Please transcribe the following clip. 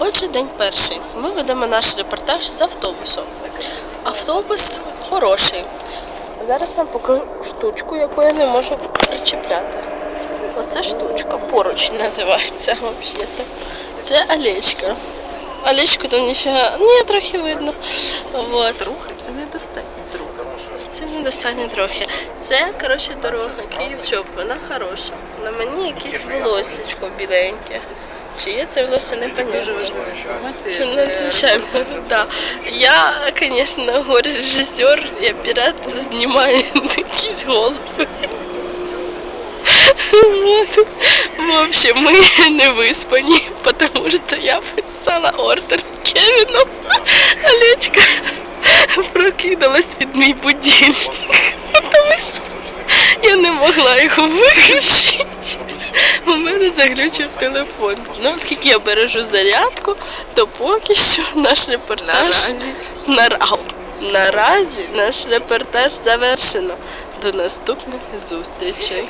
Отже, день перший. Ми ведемо наш репортаж з автобусом. Автобус хороший. Зараз вам покажу штучку, яку я не можу причепляти. Оце штучка, поруч називається взагалі. Це Олечка. Олечку там ніфіга. Ні, трохи видно. Вот. Трохи це недостатньо трохи. Це недостатньо трохи. Це, коротше, дорога Київ-Чоп, вона хороша. На мені якесь волосечко біленьке. Чи є це волосся, не Дуже важлива інформація. Ну, Надзвичайно, да. Я, конечно, горе-режисер і оператор знімаю якісь голови. Вот. В общем, мы не выспані, потому что я писала ордер Кевіну. Олечка прокинулась від мій будильник, тому що я не могла його виключити. У мене заглючив телефон. Ну, оскільки я бережу зарядку, то поки що наш репортаж Наразі. Наразі наш репортаж завершено. До наступних зустрічей.